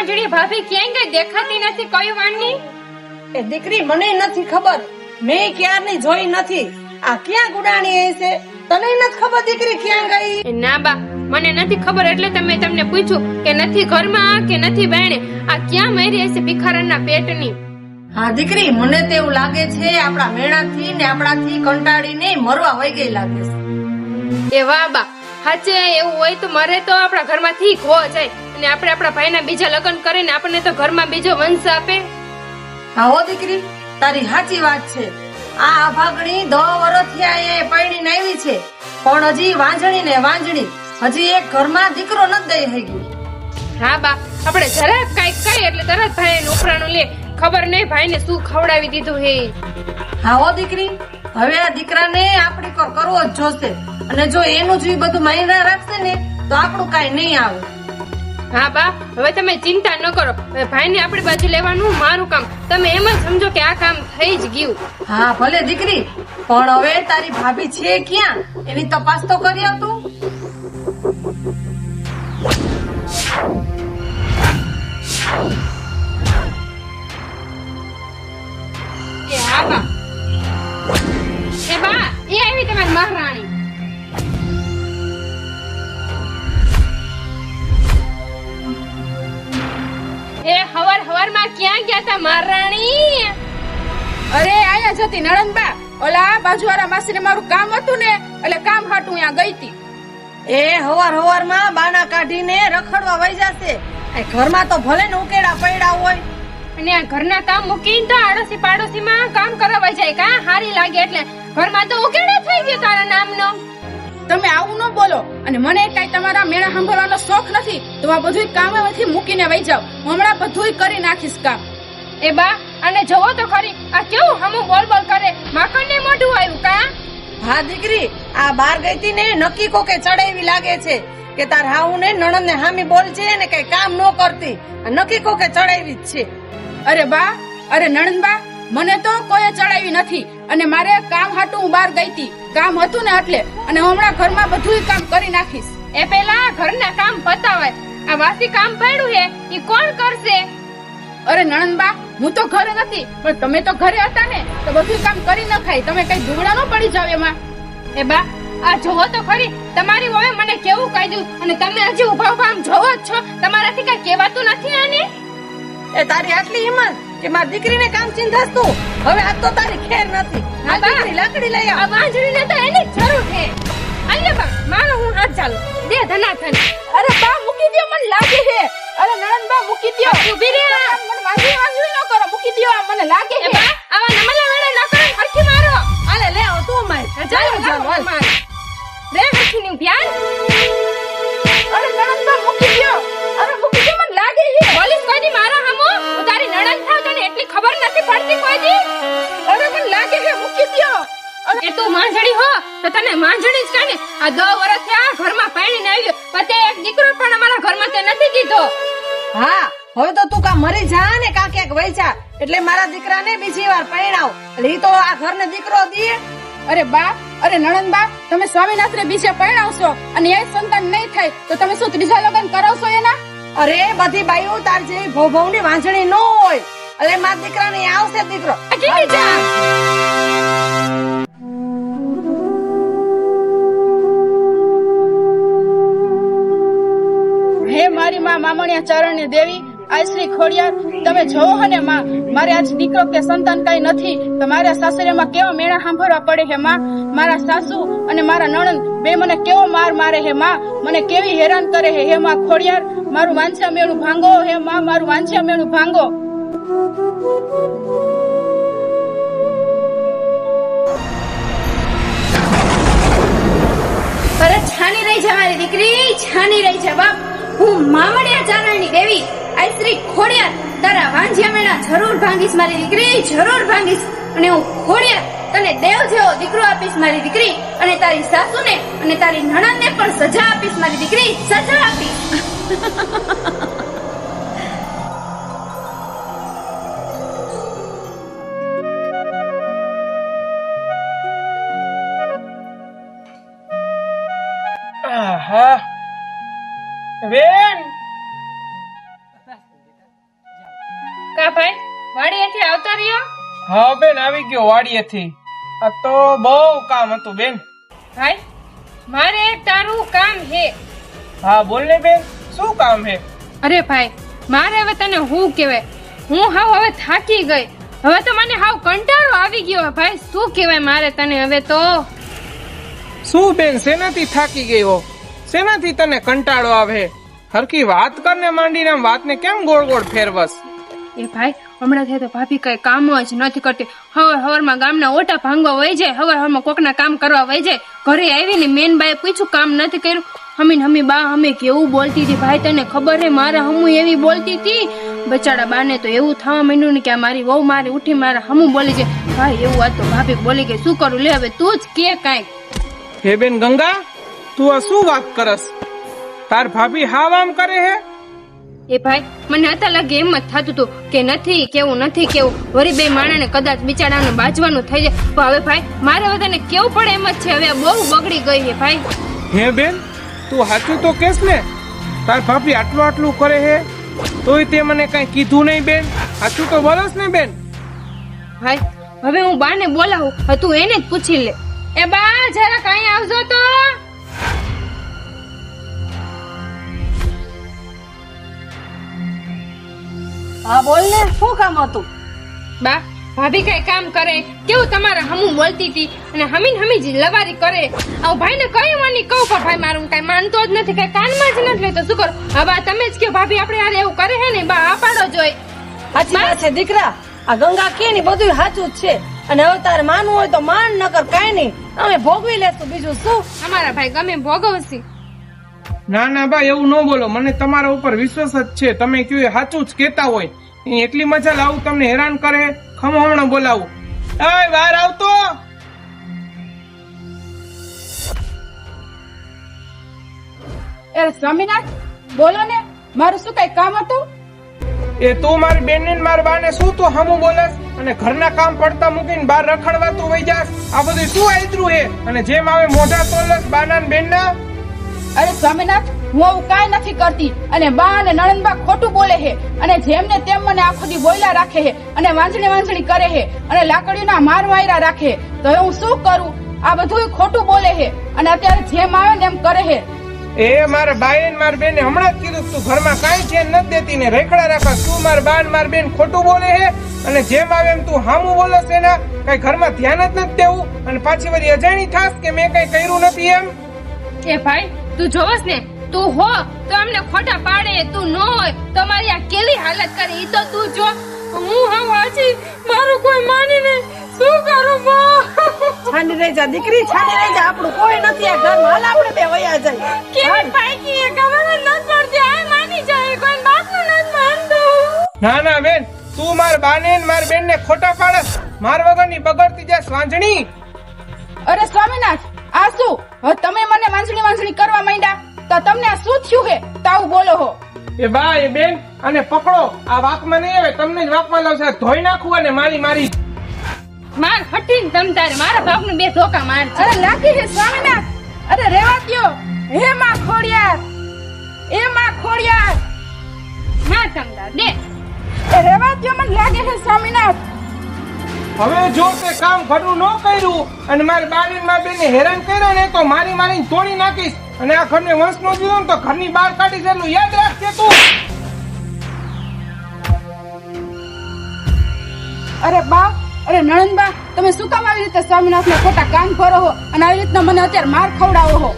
એ એ વાંજણી ભાભી ક્યાંય ગઈ દેખાતી નથી કયું વાણની એ દીકરી મને નથી ખબર. મેં ક્યારની જોઈ નથી. આ ક્યાં ગુડાણી હશે તને નથી ખબર દીકરી ક્યાં ગઈ? ના બા મને નથી ખબર એટલે તમે તમને પૂછ્યું કે નથી ઘરમાં કે નથી બહેણે. આ ક્યાં મરી હશે ભિખારણના પેટની? હા દીકરી મને તો એવું લાગે છે આપણા મેળાથી ને આપણાથી કંટાળીને મરવા વહી ગઈ લાગે છે. એ વાહ બા હાચે એવું હોય તો મરે તો આપણા ઘરમાંથી ખો જાય અને આપણે આપણા ભાઈના બીજા લગ્ન કરીને આપણને તો ઘરમાં બીજો વંશ આપે. હા હો દીકરી તારી સાચી વાત છે. આ અભાગણી દો વર્ષથી એ પૈણીને આવી છે. પણ હજી વાંજણી ને વાંજણી. હજી એક ઘરમાં દીકરો ન દઈ ગઈ હા બા આપણે જરા કાંઈક કહીએ એટલે તરત ભાઈ ઉપરાણું લે. ખબર નહીં ભાઈને શું ખવડાવી દીધું હે. હા હો દીકરી હવે આ દીકરાને આપણી કરવો જ જોશે. અને જો એનું જ બધું માયના રાખશે ને તો આપણું કાંઈ નહીં આવે. હા બા હવે તમે ચિંતા ન કરો. ભાઈ ભાઈને આપણી બાજુ લેવાનું મારું કામ. તમે એમ જ સમજો કે આ કામ થઈ જ ગયું. હા ભલે દીકરી પણ હવે તારી ભાભી છે ક્યાં? એની તપાસ તો કરી હતું એ હા બા. એ બા એ આવી તમારી મહારાણી. મહારાણી. અરે આયા જતી નણંદબા. ઓલા બાજુવાળા માસીને મારું કામ હતું ને એટલે કામ હાટું ત્યાં ગઈ તી. એ હવાર હવારમાં બાના કાઢીને રખડવા વહી જશે. એ ઘરમાં તો ભલે ને ઉકેડા પડ્યા હોય. અને આ ઘરના કામ મૂકીને તો આડોશી પાડોશીમાં કામ કરાવાઈ જાય કા હારી લાગે એટલે. ઘરમાં તો ઉકેડો થઈ ગયો તારા નામનો. તમે આવું ન બોલો. અને મને કઈ તમારા મેળા સાંભળવાનો શોખ નથી. તો આ બધું કામ હવેથી મૂકીને વહી જાવ હું હમણાં બધું કરી નાખીશ કામ. એ બા અને જોવો તો ખરી આ કેવું હમું બોલ બોલ કરે? માખણ ને મોઢું આવ્યું કા? હા દીકરી આ બાર ગઈ ને નક્કી કોકે ચડાવી લાગે છે કે તાર હાઉ ને નણંદ ને હામી બોલ છે ને કઈ કામ ન કરતી. આ નક્કી કોકે ચડાવી જ છે. અરે બા અરે નણંદ બા મને તો કોઈ ચડાવી નથી. અને મારે કામ હાટું હું બહાર ગઈ હતી કામ હતું ને એટલે. અને હું હમણાં ઘરમાં બધું કામ કરી નાખીશ. એ પેલા ઘરના કામ પતાવાય. આ વાસી કામ પડ્યું હે ઈ કોણ કરશે? અરે નણંદબા હું તો ઘરે નથી પણ તમે તો ઘરે હતા ને તો બધું કામ કરી નખાય તમે કઈ દુબળા ન પડી જાવ એમાં. એ બા આ જોવો તો ખરી તમારી વહે મને કેવું કહી દઉં અને તમે હજી ઊભા ઊભા આમ જોવો જ છો? તમારાથી કઈ કહેવાતું નથી આને? એ તારી આટલી હિંમત કે મારી દીકરીને કામ ચિંધાસ તું? હવે આ તો તારી ખેર નથી. આ. દીકરી લાકડી લઈ આ વાંજળીને તો એની જરૂર છે. અલ્લે બા મારો હું હાથ ચાલુ. દે ધનાથન અરે બા મૂકી દ્યો મને લાગે હે અરે નણંદબા મૂકી દ્યો. ઊભી રહે. મને વાંધી વાંધી ન કરો મૂકી દ્યો આ મને લાગે હે બા આવા નમલા વેળા ન કરો હરખી મારો. આલે લે આવ તું માર ચાલો ચાલો મારે રે હરખી નું ધ્યાન. અરે નણંદબા મૂકી દ્યો. તો તને માંજણી જ કાને આ દો વર્ષ થયા ઘરમાં પાણીને આવ્યું. પતે એક દીકરો પણ અમારા ઘરમાં તે નથી દીધો. હા હવે તો તું કા મરી જા ને કા ક્યાંક વહી જા એટલે મારા દીકરાને બીજી વાર પરણાવ એટલે તો આ ઘરને દીકરો દીએ અરે બા અરે નણંદબા તમે સ્વામીનાથને બીજે પરણાવશો અને એ સંતાન નહીં થાય તો તમે શું ત્રીજા લગ્ન કરાવશો એના? અરે બધી બાઈઓ તાર જેવી ભવ ભવની વાંજણી ન હોય. એટલે મારા દીકરાને આવશે દીકરો. મામણિયા ચરણની દેવી આઈ શ્રી ખોડિયાર, તમે જોવો હને માં, મારે આજ દીકરો કે સંતાન કઈ નથી, તો મારા સાસરેમાં કેવા મેળા સાંભળવા પડે હે માં? મારા સાસુ અને મારા નણંદ, બે મને કેવો માર મારે હે માં? મને કેવી હેરાન કરે હે હે માં ખોડિયાર? મારું વાંછા મેળું ભાંગો હે માં, મારું વાંછા મેળું ભાંગો. અરે છાની રહી છે મારી દીકરી, છાની રહી છે બાપ. હું મામડિયા ચારણની દેવી આઈ શ્રી ખોડિયાર, તારા વાંજિયા મેળા જરૂર ભાંગીશ મારી દીકરી, જરૂર ભાંગીશ. અને હું ખોડિયાર, તને દેવ જેવો દીકરો આપીશ મારી દીકરી, અને તારી સાસુને અને તારી નણંદને પણ સજા આપીશ મારી દીકરી, સજા આપીશ. આવ્યો હા બેન આવી ગયો વાડીએથી. આ તો બહુ કામ હતું બેન. ભાઈ મારે તારું કામ હે. હા બોલ ને બેન શું કામ હે? અરે ભાઈ મારે હવે તને હું કહેવાય? હું હાવ હવે થાકી ગઈ. હવે તો મને હાવ કંટાળો આવી ગયો ભાઈ શું કહેવાય મારે તને હવે તો? શું બેન શેનાથી થાકી ગઈ હો? શેનાથી તને કંટાળો આવે? હરખી વાત કરને માંડીને આમ વાતને કેમ ગોળ ગોળ ફેરવસ એ ભાઈ હમણાં થાય તો ભાભી કઈ કામ જ નથી કરતી. હવાર હવારમાં ગામના ઓટા ભાંગવા વહી જાય, હવાર હવારમાં કોકના કામ કરવા વહી જાય. ઘરે આવીને મેન બાએ પૂછ્યું, કામ નથી કર્યું? હમીન હમી બા હમે કેવું બોલતી હતી? ભાઈ તને ખબર હે, મારા હમુ એવી બોલતી હતી? બચાડા બાને તો એવું થવા માંડ્યું ને કે મારી વહુ મારી ઉઠી મારા હમુ બોલી છે ભાઈ, એવું આ તો ભાભી બોલી ગઈ શું કરું? લે હવે તું જ કે કાંઈક હે બેન ગંગા, તું આ શું વાત કરસ? તાર ભાભી હાવ આમ કરે હે? એ ભાઈ મને હતા લાગે એમ જ થતું હતું કે નથી કેવું નથી કેવું. વરી બે માણાને કદાચ બિચારાને બાજવાનું થઈ જાય. પણ હવે ભાઈ મારે બધાને કેવું પડે એમ જ છે. હવે બહુ બગડી ગઈ છે ભાઈ. હે બેન તું સાચું તો કેસ ને? તાર ભાભી આટલું આટલું કરે હે? તોય તે મને કઈ કીધું નહીં બેન. સાચું તો બોલસ ને બેન? ભાઈ હવે હું બાને બોલાવું તું એને જ પૂછી લે. એ બા જરા કઈ આવજો તો. હા બોલ ને શું કામ હતું? બા ભાભી કઈ કામ કરે? કેવું તમારા હમું બોલતી હતી? અને હમીન હમી જ લવારી કરે? આવું ભાઈને કઈ માની કહું પણ ભાઈ મારું કઈ માનતો જ નથી કઈ કાનમાં જ નથી લેતો. શું કરો? હવે તમે જ કહો ભાભી આપણે હારે એવું કરે હે ને બા આ પાડો જોઈ સાચી વાત છે દીકરા. આ ગંગા કે ની બધું સાચું જ છે. અને હવે તારે માનવું હોય તો માન નકર કઈ નહીં. અમે ભોગવી લેશું બીજું શું? અમારા ભાઈ ગમે ભોગવશી. ના ના બા એવું ન બોલો. મને તમારા ઉપર વિશ્વાસ જ છે. તમે કયું એ સાચું જ કેતા હોય. એટલી મજા લાવું તમને હેરાન કરે ખમણ બોલાવું. એ બહાર આવતો! એ સ્વામિનાથ બોલો ને મારું શું કઈ કામ હતું? એ તું મારી બેન ને મારા બાને શું તું હમું બોલસ અને ઘરના કામ પડતા મૂકીને બહાર રખડવા તું વઈ જાસ આ બધું શું આયતરું હે? અને જેમ આવે મોઢા તોલસ બાના બેન ના અરે સ્વામિનાથ હું આવું કાંઈ નથી કરતી. અને બા અને નણંદબા ખોટું બોલે અને જેમને તેમ મને આખો દી બોયલા રાખે છે અને વાંચણી વાંચણી કરે છે અને લાકડીના માર વાયરા રાખે તો હવે હું શું કરું? આ બધું ખોટું બોલે છે અને અત્યારે જેમ આવે ને એમ કરે છે એ મારા બાએ ને મારા બેને હમણાં જ કીધું તું ઘરમાં કાંઈ છે નથી દેતી ને રેખડા રાખા તું મારા બા માર બેન ખોટું બોલે હે અને જેમ આવે એમ તું હામું છે એના કઈ ઘરમાં ધ્યાન જ નથી દેવું અને પાછી વળી અજાણી થાસ કે મેં કઈ કર્યું નથી એમ? એ ભાઈ તું જોવસ ને તું હો તો અમને ખોટા પાડે તું ન હોય. તો મારી આ કેલી હાલત કરે ઈ તો તું જો. હું હા વાંચી મારું કોઈ માની નહીં. શું કરું છાની રહી જા દીકરી છાની રહી જા. આપણું કોઈ નથી આ ઘરમાં. હાલ આપણે બે વયા જાય. કેવી પાઈકી એ ખબર ન પડતી. આ માની જાય કોઈ બાપનું ન માનતું. ના ના બેન. તું માર બાને ને માર બેન ને ખોટા પાડસ માર વગરની બગડતી જાય સ્વાંજણી. અરે સ્વામીનાથ આ શું? તમે મને વાંચણી વાંચણી કરવા માંડ્યા? તો તમને શું થયું હે? તાવ બોલો હો. એ બા એ બેન અને પકડો. આ વાકમાં નહીં આવે તમને જ વાકમાં લાવશે. ધોઈ નાખું અને મારી મારી. માર ફટીન તમ તારે મારા બાપનું બે ધોકા માર છે. અરે લાગી હે સ્વામિનાથ. અરે રેવા દ્યો. હે માં ખોડિયાર. એ માં ખોડિયાર. ના તમદાર દે એ રેવા દ્યો મને લાગે છે સ્વામીનાથ. હવે જો તે કામ ઘડું ન કર્યું અને મારી બાને બેને મારી હેરાન કર્યા ને તો મારી મારીને તોડી નાખીશ. અને આ ઘરને વંશ નો દીધો ને તો ઘરની બહાર કાઢી એટલું યાદ રાખજે તું. અરે બા અરે નણંદબા તમે શું કામ આવી રીતે સ્વામિનાથના ખોટા કાન ભરો હો અને આવી રીતના મને અત્યારે માર ખવડાવો હો?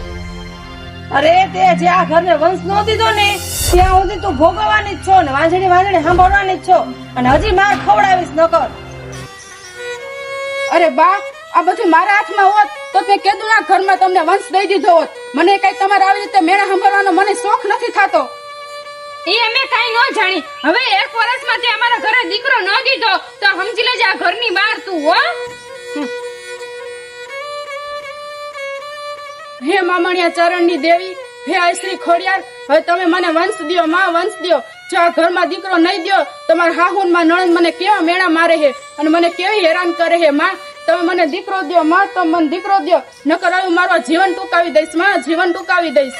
અરે તે જે આ ઘરને વંશ નો દીધો ને ત્યાં સુધી તું ભોગવવાની જ છો ને વાંજણી વાંજણી સાંભળવાની જ છો. અને હજી માર ખવડાવીશ નકર. અરે બા આ બધું મારા હાથમાં હોત તો તે કેદુના ઘરમાં તમને વંશ દઈ દીધો હોત. મને કઈ તમારે આવી રીતે મેળા સાંભળવાનો મને શોખ નથી થતો. એ અમે કઈ ન જાણી. હવે એક વર્ષમાં તે અમારા ઘરે દીકરો ન દીધો તો સમજી લેજે આ ઘરની બહાર તું હો. હે મામણિયા ચરણની દેવી હે આશ્રી ખોડિયાર હવે તમે મને વંશ દિયો માં વંશ દિયો. જો આ ઘરમાં દીકરો નહીં દ્યો તમારા હાહુનમાં નણંદ મને કેવા મેળા મારે છે અને મને કેવી હેરાન કરે છે માં? તમે મને દીકરો દ્યો, માં, તો મને દીકરો દ્યો. નકર હું મારું જીવન ટૂંકાવી દઈશ, માં, જીવન ટૂંકાવી દઈશ.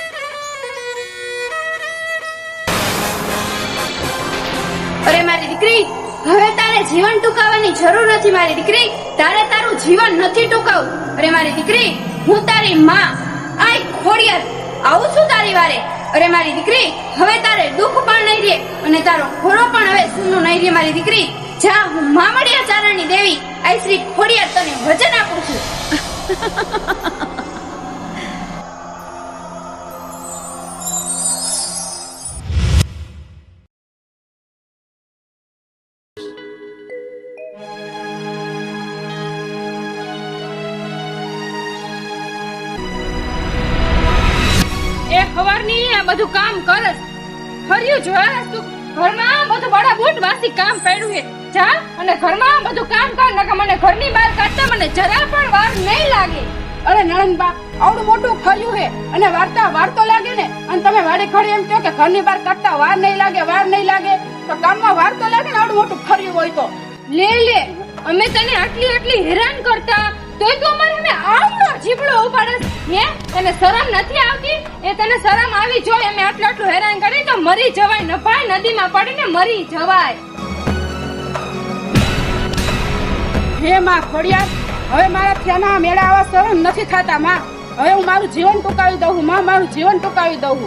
અરે મારી દીકરી, હવે તારે જીવન ટૂંકાવવાની જરૂર નથી મારી દીકરી. તારે તારું જીવન નથી ટૂંકાવું અરે મારી દીકરી, હું તારી માં, આય ખોડિયાર, આવું છું તારી વારે. અરે મારી દીકરી, હવે તારે દુઃખ પણ નહીં રહે, અને તારો ઘોડો પણ હવે સૂનો નહીં રહે મારી દીકરી. જા, હું મામડિયા ચારણની દેવી. આઈ શ્રી ખોડિયાર, તને વચન આપું છું. આ બધું કામ કરસ ફર્યું તું ઘરમાં બધું બડા બૂટ વાસી કામ પડ્યું છે. જા અને ઘરમાં બધું કામ કર નકર મને ઘરની બહાર કાઢતા મને જરા પણ વાર નહીં લાગે. અરે નણંદબા આવડું મોટું ફર્યું હે અને વાર્તા વાર તો લાગે ને. અને તમે વાડે ખડી એમ કહો કે ઘરની બહાર કાઢતા વાર નહીં લાગે વાર નહીં લાગે તો કામમાં વાર તો લાગે ને આવડું મોટું ફર્યું હોય તો. લે લે અમે તને આટલી આટલી હેરાન કરતા તોય તું અમારે અમે આવડો જીબડો ઉપાડસ હે? તને શરમ નથી આવતી? એ તને શરમ આવી જોઈએ અમે આટલું આટલું હેરાન કરી તો મરી જવાય નભાય નદીમાં પડીને મરી જવાય. હે માં ખોડિયાર, હવે મારા ત્યાંના મેળા આવા સહન નથી થતા, માં. હવે હું મારું જીવન ટૂંકાવી દઉં છું માં, મારું જીવન ટૂંકાવી દઉં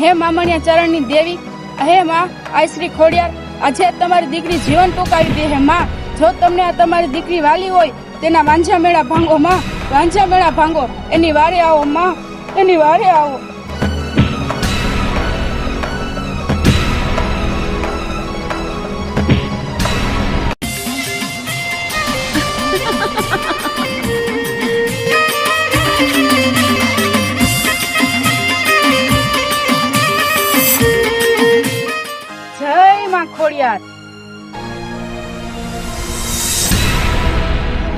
હે મામણિયા ચરણની દેવી, હે માં આઈશ્રી ખોડિયાર, આજે તમારી દીકરી જીવન ટૂંકાવી દે હે માં. જો તમને આ તમારી દીકરી વાલી હોય, તેના વાંઝા મેળા ભાંગો, માં. વાંઝા મેળા ભાંગો. એની વારે આવો, માં. એની વારે આવો. ખોડિયાર.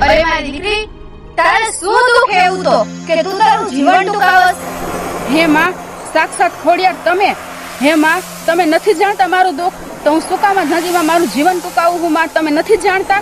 અરે મારી દીકરી તારે શું દુઃખ એવું તો કે તું તારું જીવન ટૂંકાવસ? હે માં સાક્ષાત ખોડિયાર તમે. હે માં તમે નથી જાણતા મારું દુઃખ. તો હું સુકામાં નદીમાં મારું જીવન ટૂંકાવું હું માં તમે નથી જાણતા?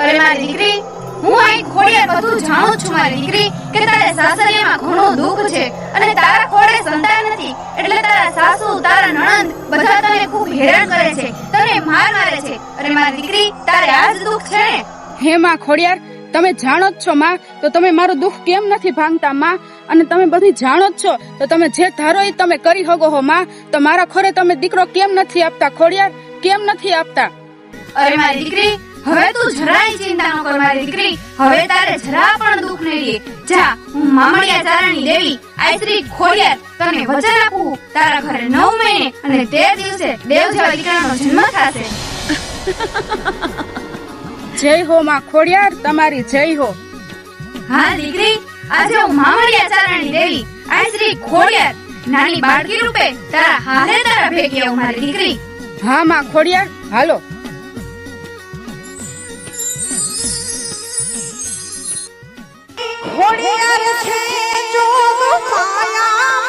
અરે મારી દીકરી હું અહીં ખોડે બધું જાણું છું મારી દીકરી કે તારે સાસરિયામાં ઘણું દુઃખ છે અને તારા ખોડે સંતાન નથી એટલે તારા સાસુ તારા નણંદ બધા તને ખૂબ હેરાન કરે છે તને માર મારે છે. અને મારી દીકરી તારે આ જ દુઃખ છે ને? હે માં ખોડિયાર તમે જાણો જ છો માં તો તમે મારું દુઃખ કેમ નથી ભાંગતા માં? અને તમે બધી જાણો જ છો તો તમે જે ધારો એ તમે કરી શકો હો માં તો મારા ખોરે તમે દીકરો કેમ નથી આપતા ખોડિયાર? કેમ નથી આપતા? અરે મારી દીકરી હવે તું જરાય ચિંતા ન કર મારી દીકરી. હવે તારે જરા પણ દુઃખ નહીં રે જા હું મામડિયા ચારણની દેવી આઈ ખોડિયાર તને વચન આપું. તારા ઘરે નવ મહિને અને તે દિવસે દેવ જેવા દીકરાનો જન્મ થશે. જય હો માં ખોડિયાર તમારી જય હો. હા દીકરી આજે હું મામડિયા ચારણની દેવી આઈ ખોડિયાર નાની બાળકી રૂપે તારા હારે તારા ભેગી આવું મારી દીકરી. હા માં ખોડિયાર હાલો. ખોડિયાર છે જોગ માયામાં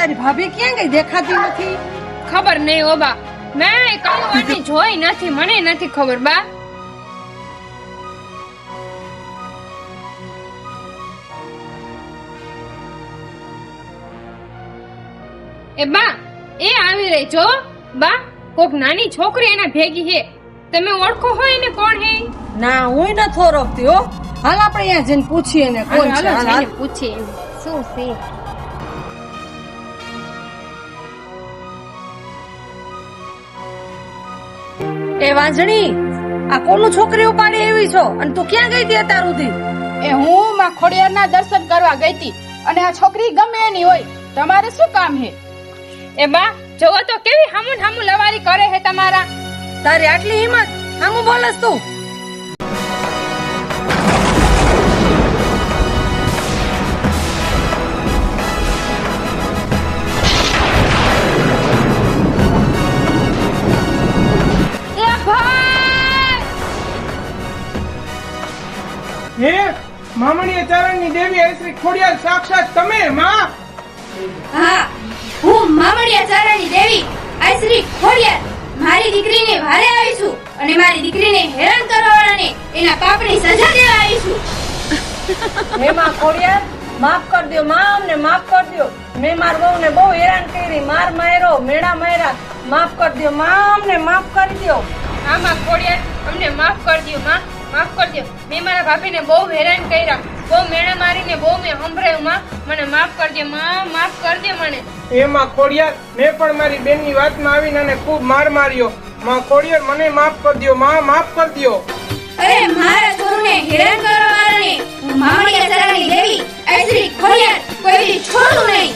તારી ભાભી ક્યાં ગઈ? દેખાતી નથી. ખબર નહીં ઓ બા. મેં કઈ વાટી જોઈ નથી મને નથી ખબર બા. એ બા એ આવી રહી જો બા કોક નાની છોકરી એના ભેગી હે તમે ઓળખો હોય ને કોણ હે? ના હું ન ઓળખતી હો. હાલ આપણે અહીંયા જઈને પૂછીએ ને કોણ છે. હાલ, પૂછીએ શું છે? એ વાંજણી આ કોનું છોકરી ઉપાડી એવી છો? અને તું ક્યાં ગઈ હતી અત્યાર સુધી? એ હું માં ખોડિયારના દર્શન કરવા ગઈ હતી. અને આ છોકરી ગમે એની હોય તમારે શું કામ હે? એ બા જોવો તો કેવી હામુન હામુ હામું લવારી કરે હે તમારા. તારી આટલી હિંમત આમ બોલસ તું. મામણીય ચરણની દેવી હે શ્રી ખોડિયાર સાક્ષાત તમે માં? હા હું મામડિયા ચરણની દેવી આ શ્રી ખોડિયાર. મારી દીકરીને વારે આવી છું અને મારી દીકરીને હેરાન કરવાવાળાને એના પાપની સજા દેવા આવી છું. હે માં ખોડિયાર માફ કર દો માં અમને માફ કર દ્યો. મેં માર બહુને બહુ હેરાન કરી માર માર્યો મેળા માર્યા માફ કર દો માં અમને માફ કરી દ્યો. આમાં ખોડિયાર અમને માફ કરજો માં. માફ કરજો. મેં મારા ભાભીને બહુ હેરાન કર્યા. બહુ મેણા મારીને બહુ મેં સંભળાયું માં. મને માફ કરજે માં. માફ કરજે મને. એમાં ખોડિયાર મેં પણ મારી બેનની વાતમાં આવીને અને ખૂબ માર માર્યો. માં ખોડિયાર મને માફ કરજો માં. માફ કરજો. અરે મારા છોરુને હેરાન કરવાને હું ચારણની દેવી. આ ખોડિયાર કોઈ છોડું નહીં.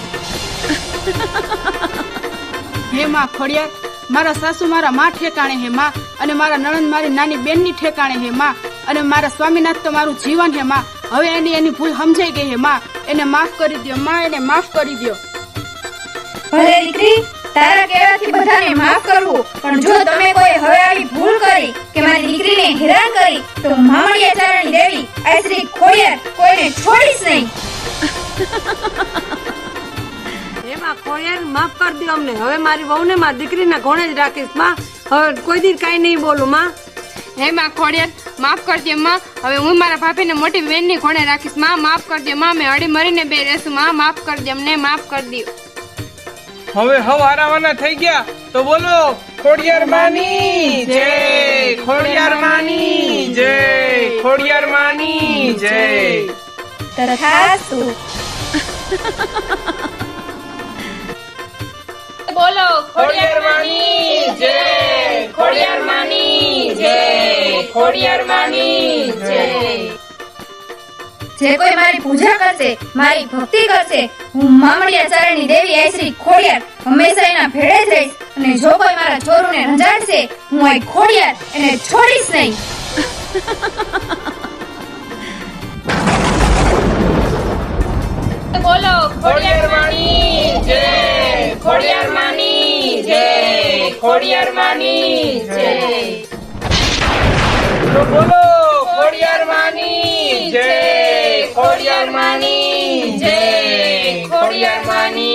હે માં ખોડિયાર મારા સાસુ મારા માં ઠેકાણે હે માં અને મારા નણંદ મારી નાની બેનની ઠેકાણે હે માં અને મારા સ્વામીનાથ તો મારું જીવન હે માં. હવે એની એની ભૂલ સમજાઈ ગઈ હે માં. એને માફ કરી દ્યો માં એને માફ કરી દ્યો. ભલે દીકરી તારા કહેવાથી બધાને માફ કરવું પણ જો તમે કોઈ હવે આવી ભૂલ કરી કે મારી દીકરીને હેરાન કરી તો મામડિયા ચારણની દેવી આ શ્રી ખોડિયાર કોઈને છોડીશ નહીં. હે માં માફ કર દો અમને. હવે મારી વહુને મારી દીકરીના ઘોડે જ રાખીશમાં. હવે કોઈ દી કાંઈ નહીં બોલું માં. હે માં ખોડિયાર માફ કરજે માં. હવે હું મારા ભાભીને મોટી બેનની ખોણે રાખીશમાં. માફ કરજે માં. મેં અડી મરીને બે રહેશું માં. માફ કરજે અમને માફ કરી દો. હવે હવ હારાવાના થઈ ગયા. તો બોલો ખોડિયાર માની જય. ખોડિયાર માની જય. ખોડિયાર માની જય. તથાસ્તુ બોલો ખોડિયાર માની જય ખોડિયાર માની જય ખોડિયાર માની જય. જે કોઈ મારી પૂજા કરશે મારી ભક્તિ કરશે હું મામડિયા ચારણની દેવી આ શ્રી ખોડિયાર. હંમેશા એના ભેળે જ રહીશ. અને જો કોઈ મારા ચોરુને રંજાડશે હું આ ખોડિયાર એને છોડીશ નહીં. બોલો ખોડિયાર માની જય. ખોડિયાર માની, જય ખોડિયાર માની, જય. બોલો બોલો, ખોડિયાર માની, જય ખોડિયાર માની, જય. ખોડિયાર માની